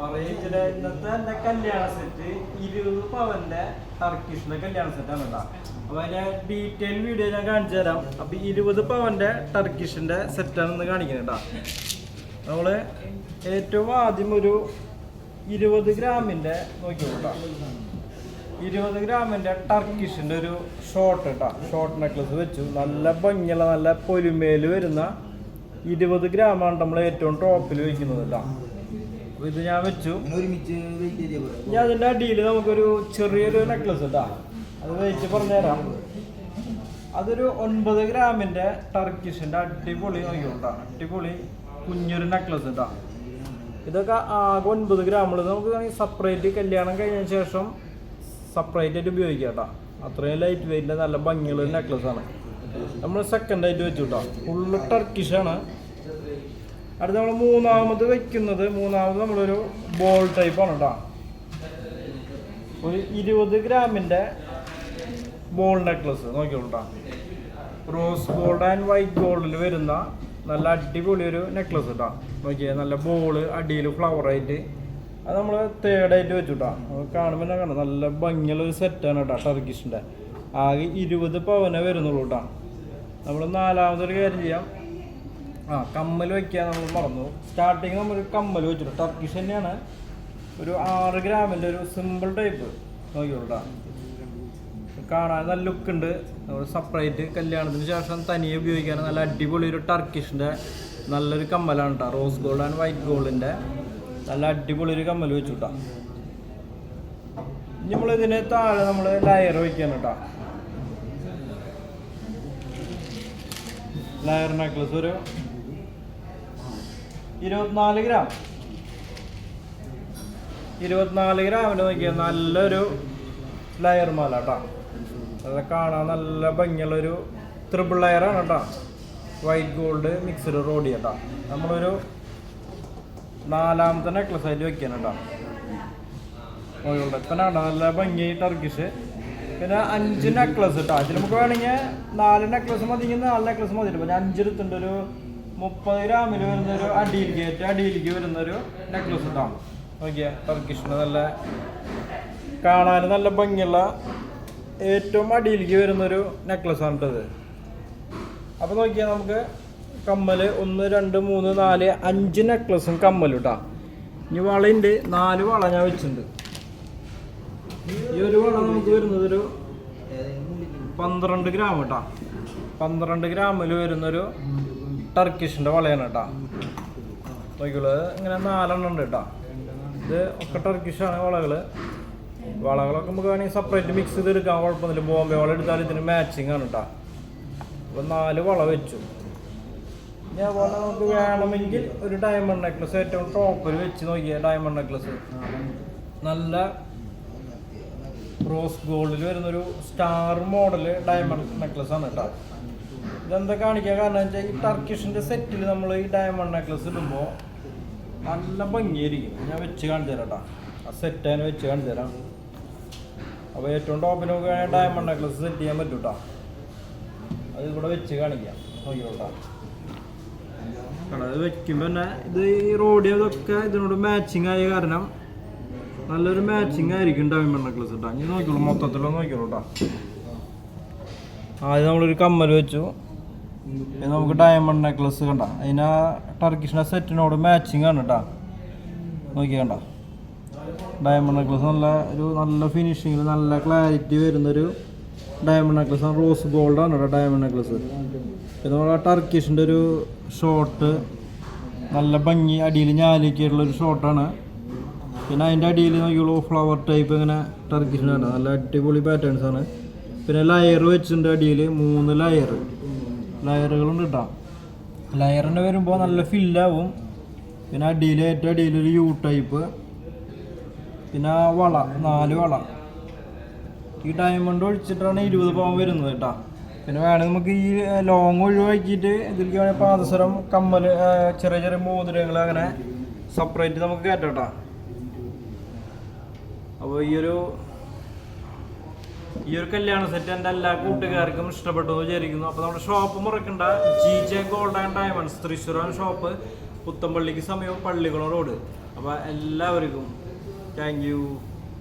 പറയിച്ചിട്ട് ഇന്നത്തെ എന്റെ കല്യാണ സെറ്റ് ഇരുപത് പവന്റെ ടർക്കിഷിന്റെ കല്യാണ സെറ്റ് ആണ് കേട്ടോ. അപ്പൊ അതിന്റെ ഡീറ്റെയിൽ വീഡിയോ ഞാൻ കാണിച്ചു തരാം. അപ്പൊ ഇരുപത് പവന്റെ ടർക്കിഷിന്റെ സെറ്റാണ് ഇന്ന് കാണിക്കുന്നത് കേട്ടോ. നമ്മൾ ഏറ്റവും ആദ്യം ഒരു ഇരുപത് ഗ്രാമിന്റെ നോക്കിയോളൂ കേട്ടോ. ഇരുപത് ഗ്രാമിന്റെ ടർക്കിഷിന്റെ ഒരു ഷോർട്ട് കേട്ടോ. ഷോർട്ട് നെക്ലസ് വെച്ചു. നല്ല ഭംഗിയുള്ള നല്ല പൊലിമേൽ വരുന്ന ഇരുപത് ഗ്രാമാണ് നമ്മൾ ഏറ്റവും ടോപ്പിൽ വെക്കുന്നത് കേട്ടോ ഇത് ഞാൻ വെച്ചു. വെയിറ്റ് ഇനി അതിന്റെ അടിയിൽ നമുക്കൊരു ചെറിയൊരു നെക്ലസ് കേട്ടാ അത് വെച്ച് പറഞ്ഞുതരാം. അതൊരു ഒൻപത് ഗ്രാമിന്റെ ടർക്കിഷിന്റെ അടിപൊളി നോക്കിക്കൊണ്ടാണ്. അടിപൊളി കുഞ്ഞൊരു നെക്ലസ് കേട്ടാ ഇതൊക്കെ ആകെ ഒൻപത് ഗ്രാമുള്ളത് നമുക്ക് സെപ്പറേറ്റ് കല്യാണം കഴിഞ്ഞ ശേഷം സെപ്പറേറ്റ് ആയിട്ട് ഉപയോഗിക്കാം കേട്ടോ. അത്രയും ലൈറ്റ് വെയിറ്റിന്റെ നല്ല ഭംഗിയുള്ള നെക്ലസ് ആണ്. നമ്മൾ സെക്കൻഡ് ആയിട്ട് വെച്ചു കേട്ടോ ഫുള്ള് ടർക്കിഷാണ് അടുത്ത് നമ്മൾ മൂന്നാമത് വെക്കുന്നത് മൂന്നാമത് നമ്മളൊരു ബോൾ ടൈപ്പ് ആണ് കേട്ടോ ഒരു ഇരുപത് ഗ്രാമിന്റെ ബോൾ നെക്ലസ് നോക്കിയോളൂ കേട്ടോ റോസ് ഗോൾഡ് ആൻഡ് വൈറ്റ് ഗോൾഡിൽ വരുന്ന നല്ല അടിപൊളി ഒരു നെക്ലസ് കേട്ടോ നോക്കിയാൽ നല്ല ബോൾ അടിയിൽ ഫ്ലവർ ആയിട്ട്. അത് നമ്മൾ തേർഡ് ആയിട്ട് വെച്ചു കേട്ടോ കാണുമ്പോൾ തന്നെ കാണാം നല്ല ഭംഗിയുള്ള ഒരു സെറ്റാണ് കേട്ടോ ടർക്കിഷിന്റെ ആകെ ഇരുപത് പവനെ വരുന്നുള്ളൂ കേട്ടോ നമ്മൾ നാലാമതൊരു കാര്യം ചെയ്യാം. ആ കമ്മൽ വെക്കാൻ നമ്മൾ മറന്നു. സ്റ്റാർട്ടിങ് നമ്മൾ കമ്മൽ വെച്ചിട്ടു ടർക്കിഷ് തന്നെയാണ്. ഒരു ആറ് ഗ്രാമിന്റെ ഒരു സിമ്പിൾ ടൈപ്പ് നോക്കിയോട്ടാ കാണാൻ നല്ല ലുക്ക് ഉണ്ട്. നമ്മൾ സെപ്പറേറ്റ് കല്യാണത്തിന് ശേഷം തനിയെ ഉപയോഗിക്കാൻ നല്ല അടിപൊളി ഒരു ടർക്കിഷിന്റെ നല്ലൊരു കമ്മലാണ് കേട്ടോ റോസ് ഗോൾഡ് ആൻഡ് വൈറ്റ് ഗോൾഡിന്റെ നല്ല അടിപൊളി ഒരു കമ്മൽ വെച്ചു കേട്ടോ നമ്മളിതിന് താഴെ നമ്മൾ ലയർ വയ്ക്കാൻ കേട്ടോ ലയർ നെക്ലസ് ഒരു ഇരുപത്തിനാല് ഗ്രാം ഇരുപത്തിനാല് ഗ്രാമിന് നോക്കിയാൽ നല്ലൊരു ലയർ മാല കേട്ടോ അത് കാണാൻ നല്ല ഭംഗിയുള്ളൊരു ത്രിബിൾ ലയറാണ് കേട്ടോ വൈറ്റ് ഗോൾഡ് മിക്സ്ഡ് റോഡി കേട്ടോ നമ്മളൊരു നാലാമത്തെ നെക്ലസ് ആയിട്ട് വെക്കാൻ കേട്ടോ നോക്കിയോട്ടെ ഇപ്പം നല്ല ഭംഗി ടർക്കിഷ് പിന്നെ അഞ്ച് നെക്ലസ് കേട്ടോ അതിൽ നമുക്ക് വേണമെങ്കിൽ നാല് നെക്ലസ് മതിയെങ്കിൽ നാല് നെക്ലസ് മതി. പിന്നെ അഞ്ചെടുത്തുണ്ട് ഒരു മുപ്പത് ഗ്രാമിൽ വരുന്ന ഒരു അടിയിലേക്ക് ഏറ്റവും അടിയിലേക്ക് വരുന്ന ഒരു നെക്ലസ് കേട്ടോ നോക്കിയാ ടർക്കിഷിന് നല്ല കാണാൻ നല്ല ഭംഗിയുള്ള ഏറ്റവും അടിയിലേക്ക് വരുന്നൊരു നെക്ലസ് ആണ് കേട്ടത് അപ്പോൾ നോക്കിയാൽ നമുക്ക് കമ്മൽ ഒന്ന് രണ്ട് മൂന്ന് നാല് അഞ്ച് നെക്ലസും കമ്മലും കേട്ടോ ഇനി വളയുണ്ട്. നാല് വള ഞാൻ വെച്ചിട്ടുണ്ട്. ഈ ഒരു വള നമുക്ക് വരുന്നത് ഒരു പന്ത്രണ്ട് ഗ്രാം കേട്ടോ. പന്ത്രണ്ട് ഗ്രാമിൽ വരുന്നൊരു ടർക്കിഷിന്റെ വളയാണ് കേട്ടോ. നോക്കിയുള്ളൂ ഇങ്ങനെ നാലെണ്ണം ഉണ്ട് കേട്ടോ. ഇത് ഒക്കെ ടർക്കിഷാണ് വളകൾ വളകളൊക്കെ നമുക്ക് വേണമെങ്കിൽ സെപ്പറേറ്റ് മിക്സ് ചെയ്ത് എടുക്കാൻ കുഴപ്പമൊന്നുമില്ല. ബോംബെ വള എടുത്താൽ ഇതിന് മാച്ചിങ് ആണ് കേട്ടോ. അപ്പോൾ നാല് വള വെച്ചു. ഞാൻ അതുപോലെ നമുക്ക് വേണമെങ്കിൽ ഒരു ഡയമണ്ട് നെക്ലസ് ഏറ്റവും ടോപ്പിൽ വെച്ച് നോക്കിയാൽ ഡയമണ്ട് നെക്ലസ് നല്ല റോസ് ഗോൾഡിൽ വരുന്നൊരു സ്റ്റാർ മോഡൽ ഡയമണ്ട് നെക്ലസ് ആണ് കേട്ടോ. ഇതെന്താ കാണിക്കുക കാരണം വെച്ചാൽ ഈ ടർക്കിഷിന്റെ സെറ്റിൽ നമ്മൾ ഈ ഡയമണ്ട് നെക്ലസ് ഇടുമ്പോൾ നല്ല ഭംഗിയായിരിക്കും. ഞാൻ വെച്ച് കാണിച്ചു തരാം കേട്ടോ. ആ സെറ്റ് തന്നെ വെച്ച് കാണിച്ചു തരാം. അപ്പോൾ ഏറ്റവും ടോപ്പിൽ നോക്കുകയാണെങ്കിൽ ഡയമണ്ട് നെക്ലസ് സെറ്റ് ചെയ്യാൻ പറ്റും കേട്ടോ. അത് ഇവിടെ വെച്ച് കാണിക്കാം. നോക്കിയോട്ടാ അത് വെക്കുമ്പോൾ തന്നെ ഇത് ഈ റോഡ് ഇതൊക്കെ ഇതിനോട് മാച്ചിങ് ആയ കാരണം നല്ലൊരു മാച്ചിങ് ആയിരിക്കും ഡയമണ്ട് നെക്ലസ് കേട്ടോ ഇനി നോക്കിയോളൂ മൊത്തത്തിലൊന്ന് നോക്കിയോളൂ കേട്ടോ ആദ്യം നമ്മളൊരു കമ്മൽ വെച്ചു. നമുക്ക് ഡയമണ്ട് നെക്ലസ് കണ്ട. അതിന് ടർക്കിഷിന്റെ സെറ്റിനോട് മാച്ചിങ് ആണ് കേട്ടോ നോക്കി കണ്ട. ഡയമണ്ട് നെക്ലസ് നല്ല ഒരു നല്ല ഫിനിഷിങ്ങിൽ നല്ല ക്ലാരിറ്റി വരുന്നൊരു ഡയമണ്ട് നെക്ലസ് ആണ്. റോസ് ഗോൾഡ് ആണ് കേട്ടോ ഡയമണ്ട് നെക്ലസ് പിന്നെ നമ്മുടെ ടർക്കിഷിന്റെ ഒരു ഷോർട്ട് നല്ല ഭംഗി അടിയിൽ ഞാലിക്കുള്ള ഒരു ഷോർട്ടാണ് പിന്നെ അതിന്റെ അടിയിൽ നോക്കിയുള്ളൂ ഫ്ലവർ ടൈപ്പ് ഇങ്ങനെ ടർക്കിഷിനുണ്ട് നല്ല അടിപൊളി പാറ്റേൺസ് ആണ്. പിന്നെ ലയർ വെച്ചിട്ടുണ്ട് അടിയിൽ മൂന്ന് ലയർ ലയറുകളുണ്ട് കേട്ടോ ലയറിന്റെ വരുമ്പോൾ നല്ല ഫില്ലാവും പിന്നെ അടിയിൽ ഏറ്റവും അടിയിൽ ഒരു യു ടൈപ്പ് പിന്നെ വള നാല് വള. ഈ ഡയമണ്ട് ഒഴിച്ചിട്ടാണ് ഇരുപത് പവൻ വരുന്നത് കേട്ടോ പിന്നെ വേണമെങ്കിൽ നമുക്ക് ഈ ലോങ് ഒഴിവാക്കിയിട്ട് ഇതിലേക്ക് വേണമെങ്കിൽ പാദസരം കമ്മൽ ചെറിയ ചെറിയ മോതിരങ്ങൾ അങ്ങനെ സെപ്പറേറ്റ് നമുക്ക് കയറ്റാം കേട്ടോ അപ്പോൾ ഈ ഒരു ഈ ഒരു കല്യാണ സെറ്റ് എന്റെ എല്ലാ കൂട്ടുകാർക്കും ഇഷ്ടപ്പെട്ടു വിചാരിക്കുന്നു. അപ്പോൾ നമ്മുടെ shop മുറക്കണ്ട. G J gold and diamonds തൃശ്ശൂരാണ് ഷോപ്പ് പുത്തമ്പള്ളിക്ക് സമയം പള്ളിക്കുളം റോഡ് അപ്പോൾ എല്ലാവർക്കും താങ്ക്